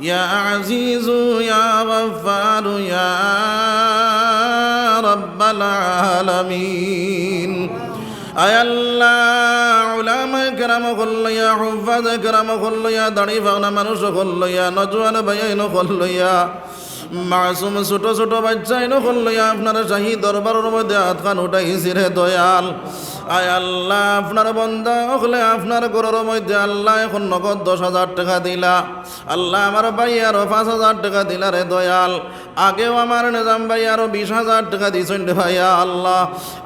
يا عزيز يا غفار يا رب العالمين أي الله علماء کرام خلیا حفاظ کرام خلیا দাড়ি ফাওনা মানুষ খল্লইয়া নজওয়ান ভাইয়াইন খল্লইয়া মাসুম ছোট ছোট বাচ্চাইন খল্লইয়া আপনার শাহী দরবারের মধ্যে হাত খান উঠাইছি রে দয়াল আয় আল্লাহ, আপনার বন্ধা হলে আপনার ঘরের মধ্যে আল্লাহ এখন নগদ দশ হাজার টাকা দিলা। আল্লাহ আমার ভাই আরও পাঁচ হাজার টাকা দিলা রে দয়াল। আগেও আমার নিজাম ভাই আরও বিশ হাজার টাকা দিয়েছেন ভাইয়া আল্লাহ।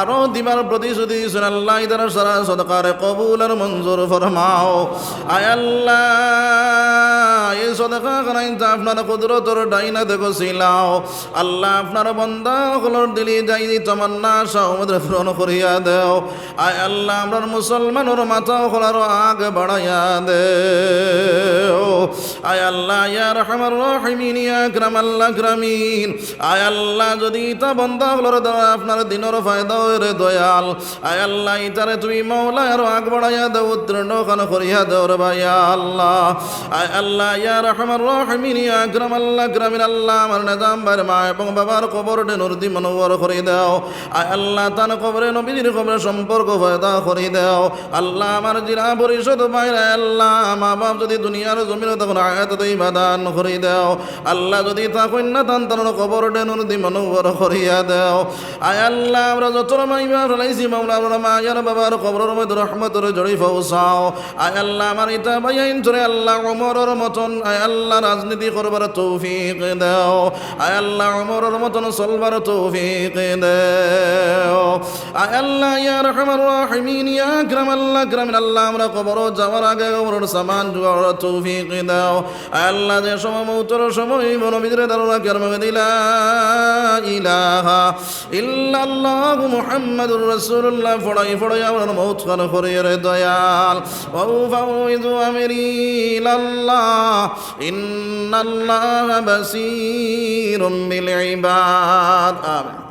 আরও দিবার প্রতিশ্রুতি দিয়েছেন আল্লাহ ইদার সারা সদকারে কবুল আর মঞ্জুর ফরমাও। আয় আল্লাহ, এই সদকা করাইতে আপনার কুদরতর ডাইনা দেখো আল্লাহ, আপনার বন্ধা হলর দিলি যাই তমান্না সহমদ্রে পূরণ করিয়া দেও। আয় আল্লাহ আমরা মুসলমানের মাথা খোলার আগ বাড়াইয়া দেও আয় আল্লাহ, ইয়া রহমান রহিমিন, ইয়া আকরাম আল্লাহ গ্রামীণ আয় আল্লাহ, যদি তা বন্ধা হলর দেওয়া আপনার দিনের ফায়দা রে দয়াল। আয় আল্লাহ, ইতারে তুমি মৌলা আরও আগ বাড়াইয়া দেও, উত্তীর্ণ খান করিয়া দেও রে ভাইয়া আল্লাহ। আয় আল্লাহ, ইয়া রহমান রহিমিন, ইয়া আকরাম আল্লাহ গ্রামীণ আল্লাহ আমার নেজাম ভাইয়ের মা এবং বাবার কবর নুরদি মনোবর করে দাও। আয় আল্লাহ, তার কবরে নবীর কবরে সম্পর্ক ফয়দা করে দাও। আল্লাহ আমার জিরা পরিষদ বাইরে আল্লাহ মা বাপ যদি দুনিয়ার জমিন তখন বাদান করে দাও। আল্লাহ যদি তা কন্যা তার কবর নুরদি মনোবর করিয়া দাও। আয় আল্লাহ, আমরা যত মাইবা ফেলাইছি মামলা আমরা মায়ের বাবার কবরের মধ্যে রহমতর জড়ি ফৌসাও আয় আল্লাহ, আমার ইতা বাইন ধরে আল্লাহ ওমরের মতন, আয় আল্লাহ রাজনীতি করবার তৌফিক দেও। আয় আল্লাহ, ওমরের মতন চলবার তৌফিক দাও। আল্লাহ ইয়া রহমান রাহিমিন ইয়া আকরাম আল্লাহ আকরামিন আল্লাহ, আমরা কবর যাওয়ার আগে কবরের সামান তৌফিক দাও। আল্লাহ যে সময় মৌতর সময় মনোবিদরে দারুরা কেরম দিলা, ইলাহা ইল্লাল্লাহু মুহাম্মাদুর রাসূলুল্লাহ, ফড়াই ফড়াই আমার মৌত খান করিয়ে রে দয়াল। ওয়া ফাউযু আমরি ইলাল্লাহ, ইন্নাল্লাহা বাসীরুম বিল ইবাদ। আমিন।